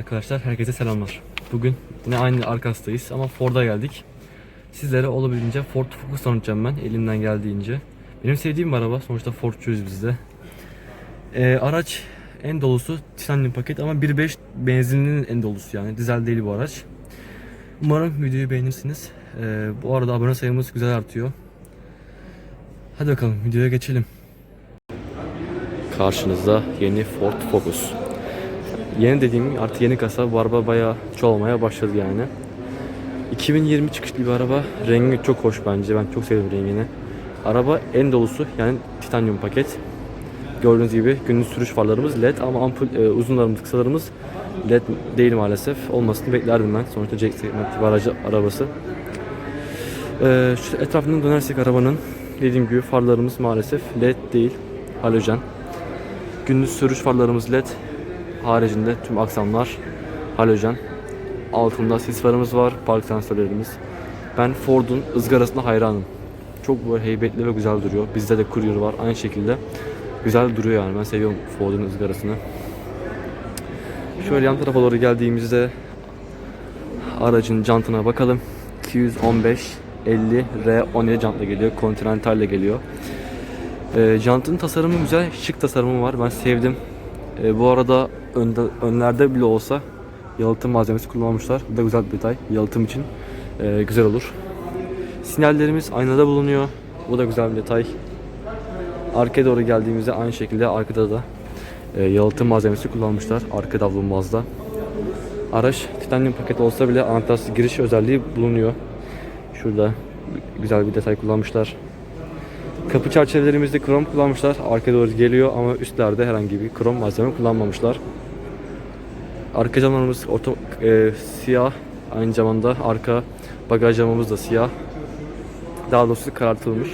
Arkadaşlar herkese selamlar. Bugün yine aynı Arkas'tayız ama Ford'a geldik. Sizlere olabildiğince Ford Focus tanıtacağım ben elimden geldiğince. Benim sevdiğim bir araba. Sonuçta Ford'cuyuz biz de. Ee, araç en dolusu titanyum paket ama 1.5 benzinlinin en dolusu yani. Dizel değil bu araç. Umarım videoyu beğenirsiniz. Ee, bu arada abone sayımız güzel artıyor. Hadi bakalım videoya geçelim. Karşınızda yeni Ford Focus. Yeni dediğim artık yeni kasa bu araba bayağı çoğalmaya başladı yani. 2020 çıkışlı bir araba. Rengi çok hoş bence. Ben çok sevdim rengini. Araba en dolusu yani titanyum paket. Gördüğünüz gibi gündüz sürüş farlarımız led ama ampul e, uzunlarımız kısalarımız led değil maalesef. Olmasını beklerdim ben. Sonuçta Jack segmenti bir aracı arabası. E, şu etrafından dönersek arabanın dediğim gibi farlarımız maalesef led değil halojen. Gündüz sürüş farlarımız led haricinde tüm aksamlar halojen. Altında sis farımız var, park sensörlerimiz. Ben Ford'un ızgarasına hayranım. Çok böyle heybetli ve güzel duruyor. Bizde de Courier var aynı şekilde. Güzel duruyor yani ben seviyorum Ford'un ızgarasını. Şöyle yan tarafa doğru geldiğimizde aracın jantına bakalım. 215 50 R17 jantla geliyor. Continental ile geliyor. E, jantın tasarımı güzel, şık tasarımı var. Ben sevdim. E, bu arada önde, önlerde bile olsa yalıtım malzemesi kullanmışlar. Bu da güzel bir detay. Yalıtım için e, güzel olur. Sinyallerimiz aynada bulunuyor. Bu da güzel bir detay. Arkaya doğru geldiğimizde aynı şekilde arkada da e, yalıtım malzemesi kullanmışlar. Arka davlumbazda. Araç titanyum paket olsa bile anahtarsız giriş özelliği bulunuyor. Şurada güzel bir detay kullanmışlar. Kapı çerçevelerimizde krom kullanmışlar. Arkaya doğru geliyor ama üstlerde herhangi bir krom malzeme kullanmamışlar. Arka camlarımız orta, e, siyah. Aynı zamanda arka bagaj camımız da siyah. Daha doğrusu karartılmış.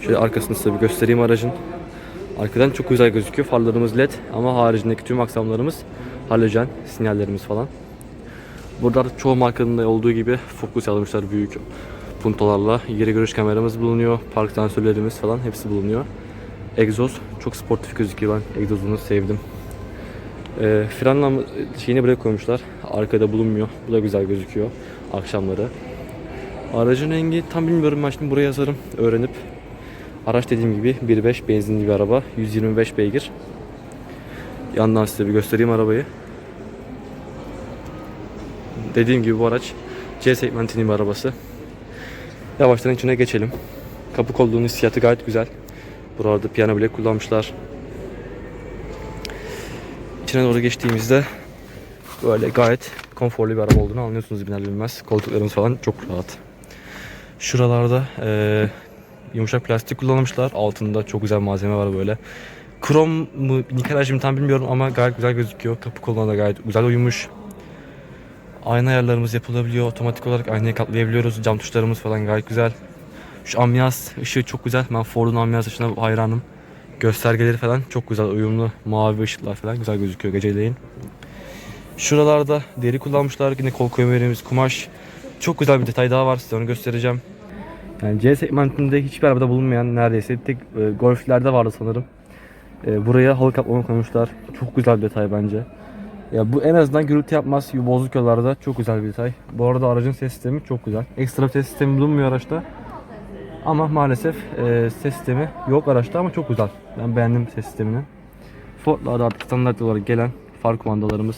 Şöyle arkasını size bir göstereyim aracın. Arkadan çok güzel gözüküyor. Farlarımız led ama haricindeki tüm aksamlarımız halojen, sinyallerimiz falan. Burada çoğu markanın da olduğu gibi fokus almışlar büyük puntolarla. Geri görüş kameramız bulunuyor. Park sensörlerimiz falan hepsi bulunuyor. Egzoz çok sportif gözüküyor ben egzozunu sevdim. Ee, fren lam- şeyini buraya koymuşlar. Arkada bulunmuyor. Bu da güzel gözüküyor akşamları. Aracın rengi tam bilmiyorum ben şimdi buraya yazarım öğrenip. Araç dediğim gibi 1.5 benzinli bir araba. 125 beygir. Yandan size bir göstereyim arabayı. Dediğim gibi bu araç C segmentinin bir arabası. Yavaştan içine geçelim. Kapı kolluğunun hissiyatı gayet güzel. Burada piyano bile kullanmışlar. İçine doğru geçtiğimizde böyle gayet konforlu bir araba olduğunu anlıyorsunuz biner bilmez. Koltuklarımız falan çok rahat. Şuralarda eee, yumuşak plastik kullanmışlar. Altında çok güzel malzeme var böyle. Krom mu, nikelaj mı tam bilmiyorum ama gayet güzel gözüküyor. Kapı koluna da gayet güzel uyumuş. Ayna ayarlarımız yapılabiliyor. Otomatik olarak aynayı katlayabiliyoruz. Cam tuşlarımız falan gayet güzel. Şu ambiyans ışığı çok güzel. Ben Ford'un ambiyans ışığına hayranım. Göstergeleri falan çok güzel uyumlu. Mavi ışıklar falan güzel gözüküyor geceleyin. Şuralarda deri kullanmışlar. Yine kol koymalarımız kumaş. Çok güzel bir detay daha var. Size onu göstereceğim. Yani C segmentinde hiçbir arabada bulunmayan neredeyse tek e, golflerde vardı sanırım. E, buraya halı kaplama koymuşlar. Çok güzel bir detay bence. Ya bu en azından gürültü yapmaz bozuk yollarda çok güzel bir detay. Bu arada aracın ses sistemi çok güzel. Ekstra bir ses sistemi bulunmuyor araçta. Ama maalesef e, ses sistemi yok araçta ama çok güzel. Ben beğendim ses sistemini. Ford'larda artık standart olarak gelen far kumandalarımız,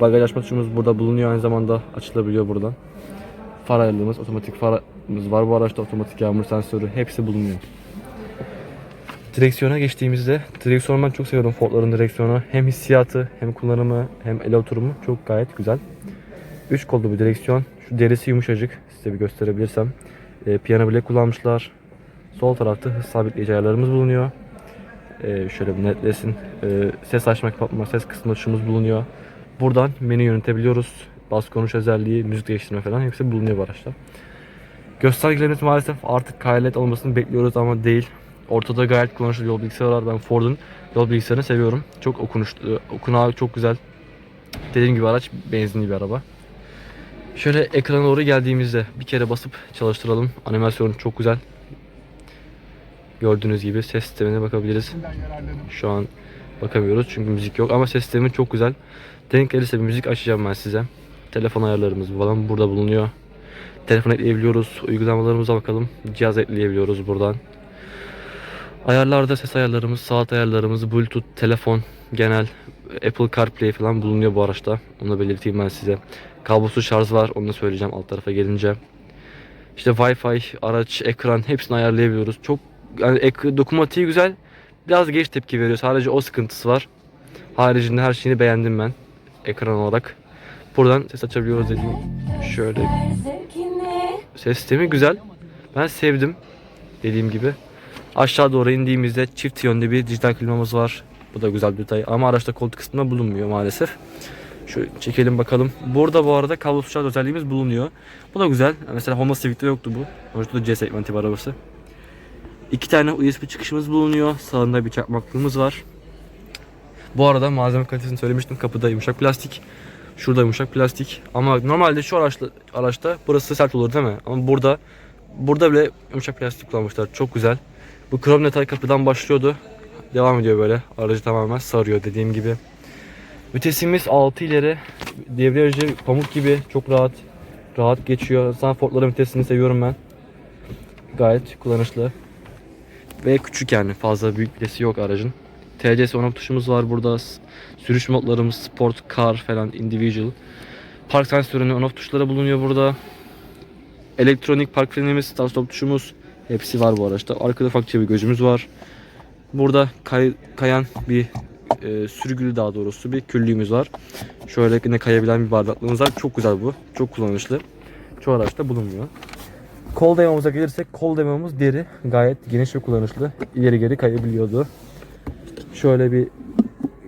bagaj açma tuşumuz burada bulunuyor aynı zamanda açılabiliyor buradan. Far ayarlığımız, otomatik farımız var bu araçta, otomatik yağmur sensörü hepsi bulunuyor. Direksiyona geçtiğimizde direksiyonu ben çok seviyorum Ford'ların direksiyonu. Hem hissiyatı hem kullanımı hem el oturumu çok gayet güzel. 3 kollu bir direksiyon. Şu derisi yumuşacık. Size bir gösterebilirsem. E, piyano bile kullanmışlar. Sol tarafta hız sabitleyici ayarlarımız bulunuyor. E, şöyle bir netlesin. E, ses açma kapatma, ses kısma tuşumuz bulunuyor. Buradan menü yönetebiliyoruz. Bas konuş özelliği, müzik değiştirme falan hepsi bulunuyor bu araçta. Göstergelerimiz maalesef artık KLED olmasını bekliyoruz ama değil. Ortada gayet kullanışlı yol bilgisayarı var. Ben Ford'un yol bilgisayarını seviyorum. Çok okunuşlu, okunağı çok güzel. Dediğim gibi araç benzinli bir araba. Şöyle ekrana doğru geldiğimizde bir kere basıp çalıştıralım. Animasyon çok güzel. Gördüğünüz gibi ses sistemine bakabiliriz. Şu an bakamıyoruz çünkü müzik yok ama ses sistemi çok güzel. Denk gelirse bir müzik açacağım ben size. Telefon ayarlarımız falan burada bulunuyor. Telefon ekleyebiliyoruz. Uygulamalarımıza bakalım. Cihaz ekleyebiliyoruz buradan. Ayarlarda ses ayarlarımız, saat ayarlarımız, Bluetooth, telefon, genel Apple CarPlay falan bulunuyor bu araçta. Onu belirteyim ben size. Kablosuz şarj var. Onu da söyleyeceğim alt tarafa gelince. İşte Wi-Fi, araç, ekran hepsini ayarlayabiliyoruz. Çok yani ek, dokunmatiği güzel. Biraz geç tepki veriyor. Sadece o sıkıntısı var. Haricinde her şeyini beğendim ben ekran olarak. Buradan ses açabiliyoruz dediğim. Şöyle ses sistemi güzel. Ben sevdim. Dediğim gibi. Aşağı doğru indiğimizde çift yönlü bir dijital klimamız var. Bu da güzel bir detay. Ama araçta koltuk kısmında bulunmuyor maalesef. Şöyle çekelim bakalım. Burada bu arada kablosuz şarj özelliğimiz bulunuyor. Bu da güzel. Mesela Honda Civic'te yoktu bu. Sonuçta da C segmenti var arabası. İki tane USB çıkışımız bulunuyor. Sağında bir çakmaklığımız var. Bu arada malzeme kalitesini söylemiştim. Kapıda yumuşak plastik. Şurada yumuşak plastik. Ama normalde şu araçla, araçta burası sert olur değil mi? Ama burada burada bile yumuşak plastik kullanmışlar. Çok güzel. Bu krom detay kapıdan başlıyordu. Devam ediyor böyle. Aracı tamamen sarıyor dediğim gibi. Vitesimiz 6 ileri. Debriyajı pamuk gibi çok rahat. Rahat geçiyor. Sanford'ların vitesini seviyorum ben. Gayet kullanışlı. Ve küçük yani fazla büyük vitesi yok aracın. TCS on tuşumuz var burada. Sürüş modlarımız Sport, Car falan, Individual. Park sensörünün on-off tuşları bulunuyor burada. Elektronik park frenimiz, start stop tuşumuz. Hepsi var bu araçta. Arkada ufakça bir gözümüz var. Burada kay- kayan bir e, sürgülü daha doğrusu bir küllüğümüz var. Şöyle yine kayabilen bir bardaklığımız var. Çok güzel bu. Çok kullanışlı. Çoğu araçta bulunmuyor. Kol dayamamıza gelirsek kol dayamamız deri. Gayet geniş ve kullanışlı. İleri geri kayabiliyordu. Şöyle bir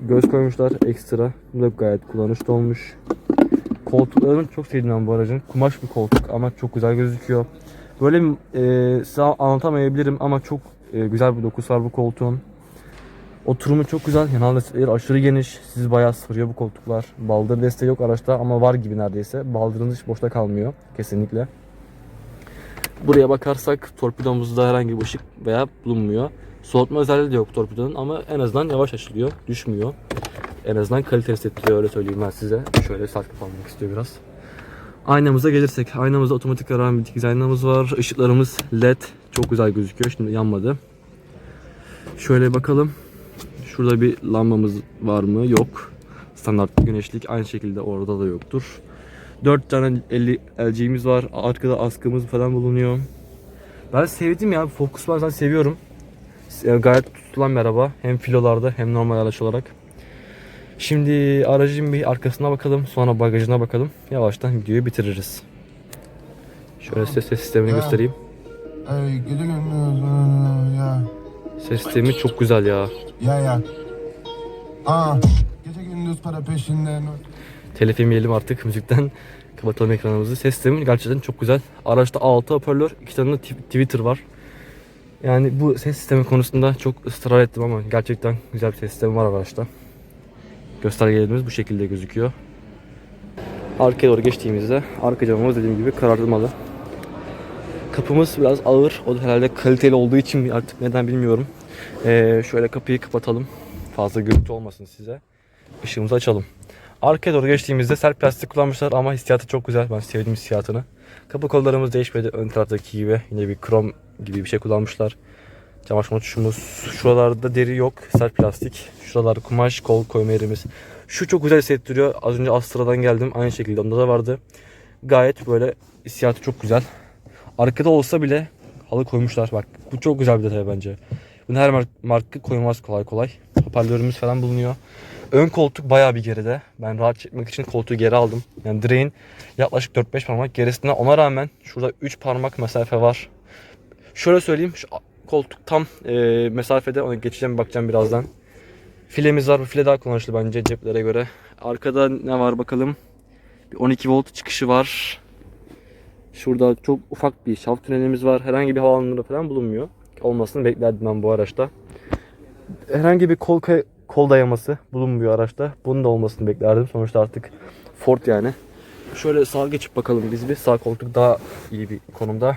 göz koymuşlar ekstra. Bu da gayet kullanışlı olmuş. Koltuklarını çok sevdim ben bu aracın. Kumaş bir koltuk ama çok güzel gözüküyor. Böyle e, size anlatamayabilirim ama çok e, güzel bir dokusu var bu koltuğun. Oturumu çok güzel. Yanal destekleri aşırı geniş. Sizi bayağı sarıyor bu koltuklar. Baldır desteği yok araçta ama var gibi neredeyse. Baldırınız hiç boşta kalmıyor. Kesinlikle. Buraya bakarsak torpidomuzda herhangi bir ışık veya bulunmuyor. Soğutma özelliği de yok torpidonun ama en azından yavaş açılıyor. Düşmüyor. En azından kaliteli hissettiriyor öyle söyleyeyim ben size. Şöyle sert kapanmak istiyor biraz. Aynamıza gelirsek. Aynamızda otomatik arayan bir dikiz aynamız var. Işıklarımız led. Çok güzel gözüküyor. Şimdi yanmadı. Şöyle bakalım. Şurada bir lambamız var mı? Yok. Standart güneşlik aynı şekilde orada da yoktur. 4 tane 50 LG'miz var. Arkada askımız falan bulunuyor. Ben sevdim ya. Focus ben seviyorum. Yani gayet tutulan bir araba. Hem filolarda hem normal araç olarak. Şimdi aracın bir arkasına bakalım. Sonra bagajına bakalım. Yavaştan videoyu bitiririz. Şöyle ses, ses sistemini Ya. göstereyim. Gündüz ya Ses sistemi çok güzel ya. ya ya. Aa gece gündüz para peşinde. Telif yemeyelim artık müzikten. Kapatalım ekranımızı. Ses sistemi gerçekten çok güzel. Araçta 6 hoparlör, 2 tane de tw- Twitter var. Yani bu ses sistemi konusunda çok ısrar ettim ama gerçekten güzel bir ses sistemi var araçta. Göstergelerimiz bu şekilde gözüküyor. Arkaya doğru geçtiğimizde arka camımız dediğim gibi karartmalı. Kapımız biraz ağır. O da herhalde kaliteli olduğu için artık neden bilmiyorum. Ee, şöyle kapıyı kapatalım. Fazla gürültü olmasın size. Işığımızı açalım. Arkaya doğru geçtiğimizde sert plastik kullanmışlar ama hissiyatı çok güzel. Ben sevdim hissiyatını. Kapı kollarımız değişmedi. Ön taraftaki gibi yine bir krom gibi bir şey kullanmışlar. Açma tuşumuz. Şuralarda deri yok. Sert plastik. Şuralar kumaş kol koyma yerimiz. Şu çok güzel hissettiriyor. Az önce Astra'dan geldim. Aynı şekilde onda da vardı. Gayet böyle hissiyatı çok güzel. Arkada olsa bile halı koymuşlar. Bak bu çok güzel bir detay bence. Bunu her mar- marka koymaz kolay kolay. Hoparlörümüz falan bulunuyor. Ön koltuk bayağı bir geride. Ben rahat çekmek için koltuğu geri aldım. Yani direğin yaklaşık 4-5 parmak gerisinde. Ona rağmen şurada 3 parmak mesafe var. Şöyle söyleyeyim. Şu koltuk tam e, mesafede. Ona geçeceğim bakacağım birazdan. Filemiz var. Bu file daha kullanışlı bence ceplere göre. Arkada ne var bakalım. Bir 12 volt çıkışı var. Şurada çok ufak bir şaft tünelimiz var. Herhangi bir havalandırma falan bulunmuyor. Olmasını beklerdim ben bu araçta. Herhangi bir kol kol dayaması bulunmuyor araçta. Bunun da olmasını beklerdim. Sonuçta artık Ford yani. Şöyle sağa geçip bakalım biz bir. Sağ koltuk daha iyi bir konumda.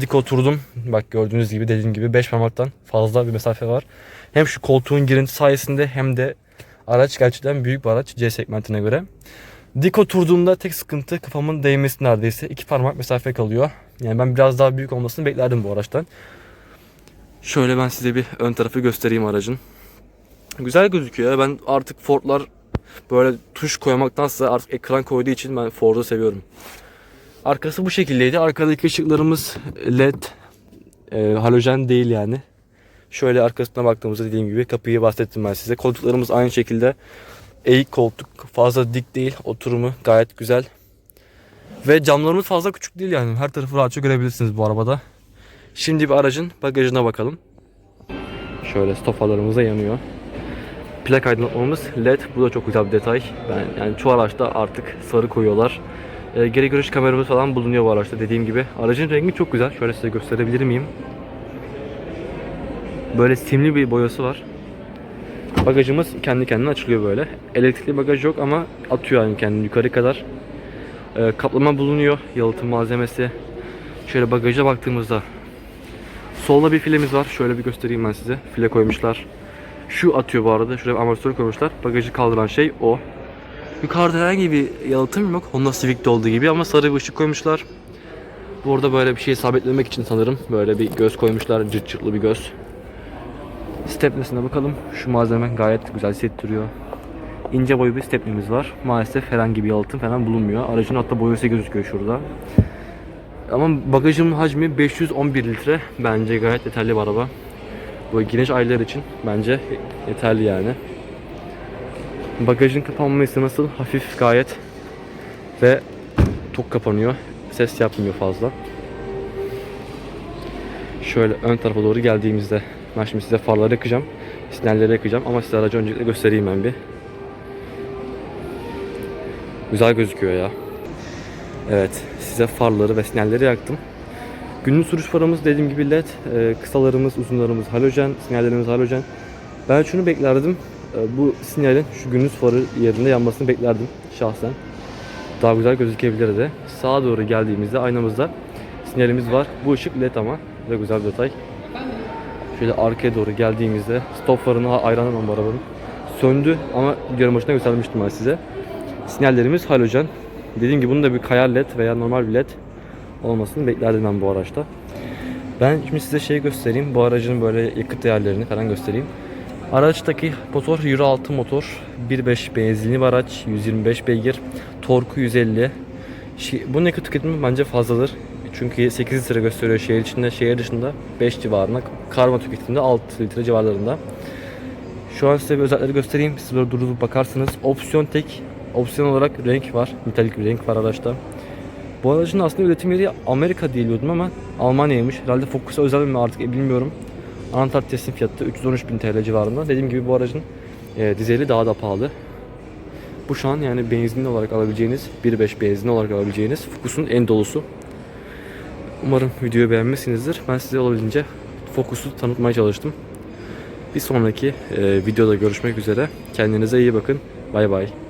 Dik oturdum. Bak gördüğünüz gibi dediğim gibi 5 parmaktan fazla bir mesafe var. Hem şu koltuğun girinti sayesinde hem de araç gerçekten büyük bir araç C segmentine göre. Dik oturduğumda tek sıkıntı kafamın değmesi neredeyse. iki parmak mesafe kalıyor. Yani ben biraz daha büyük olmasını beklerdim bu araçtan. Şöyle ben size bir ön tarafı göstereyim aracın. Güzel gözüküyor. Ben artık Ford'lar böyle tuş koymaktansa artık ekran koyduğu için ben Ford'u seviyorum. Arkası bu şekildeydi. Arkadaki ışıklarımız LED e, halojen değil yani. Şöyle arkasına baktığımızda dediğim gibi kapıyı bahsettim ben size. Koltuklarımız aynı şekilde eğik koltuk. Fazla dik değil. Oturumu gayet güzel. Ve camlarımız fazla küçük değil yani. Her tarafı rahatça görebilirsiniz bu arabada. Şimdi bir aracın bagajına bakalım. Şöyle stofalarımız da yanıyor. Plak aydınlatmamız LED. Bu da çok güzel bir detay. Ben yani çoğu araçta artık sarı koyuyorlar. E, geri görüş kameramız falan bulunuyor bu araçta dediğim gibi. Aracın rengi çok güzel. Şöyle size gösterebilir miyim? Böyle simli bir boyası var. Bagajımız kendi kendine açılıyor böyle. Elektrikli bagaj yok ama atıyor yani kendini yukarı kadar. E, kaplama bulunuyor. Yalıtım malzemesi. Şöyle bagaja baktığımızda solda bir filemiz var. Şöyle bir göstereyim ben size. File koymuşlar. Şu atıyor bu arada. Şuraya bir amortisör koymuşlar. Bagajı kaldıran şey o. Yukarıda herhangi bir yalıtım yok. Honda Civic'te olduğu gibi ama sarı bir ışık koymuşlar. Burada böyle bir şey sabitlemek için sanırım böyle bir göz koymuşlar. Cırt cırtlı bir göz. Stepnesine bakalım. Şu malzeme gayet güzel hissettiriyor. İnce boyu bir stepnemiz var. Maalesef herhangi bir yalıtım falan bulunmuyor. Aracın hatta boyası gözüküyor şurada. Ama bagajın hacmi 511 litre. Bence gayet yeterli bir araba. Bu geniş aylar için bence yeterli yani. Bagajın kapanması nasıl? Hafif gayet ve tok kapanıyor. Ses yapmıyor fazla. Şöyle ön tarafa doğru geldiğimizde ben şimdi size farları yakacağım. Sinyalleri yakacağım ama size aracı öncelikle göstereyim ben bir. Güzel gözüküyor ya. Evet size farları ve sinyalleri yaktım. Günlük sürüş farımız dediğim gibi led, e, kısalarımız, uzunlarımız halojen, sinyallerimiz halojen. Ben şunu beklerdim. E, bu sinyalin şu gündüz farı yerinde yanmasını beklerdim şahsen. Daha güzel gözükebilirdi. Sağa doğru geldiğimizde aynamızda sinyalimiz var. Bu ışık led ama. Bu da güzel bir detay. Şöyle arkaya doğru geldiğimizde stop farını ayranım bu arabanın. Söndü ama videonun başında göstermiştim ben size. Sinyallerimiz halojen. Dediğim gibi bunun da bir kayar led veya normal bir led olmasını beklerdim ben bu araçta. Ben şimdi size şey göstereyim. Bu aracın böyle yakıt değerlerini falan göstereyim. Araçtaki motor Euro 6 motor. 1.5 benzinli bir araç. 125 beygir. Torku 150. Şi- Bunun yakıt tüketimi bence fazladır. Çünkü 8 litre gösteriyor şehir içinde. Şehir dışında 5 civarında. Karma tüketiminde 6 litre civarlarında. Şu an size bir özellikleri göstereyim. Siz böyle durup bakarsınız. Opsiyon tek. Opsiyon olarak renk var. Metalik bir renk var araçta. Bu aracın aslında üretim yeri Amerika diye biliyordum ama Almanya'ymış. Herhalde Focus'a özel mi artık bilmiyorum. Anahtar teslim fiyatı 313.000 TL civarında. Dediğim gibi bu aracın e, dizeli daha da pahalı. Bu şu an yani benzinli olarak alabileceğiniz 1.5 benzinli olarak alabileceğiniz Focus'un en dolusu. Umarım videoyu beğenmişsinizdir. Ben size olabildiğince Focus'u tanıtmaya çalıştım. Bir sonraki e, videoda görüşmek üzere. Kendinize iyi bakın. Bay bay.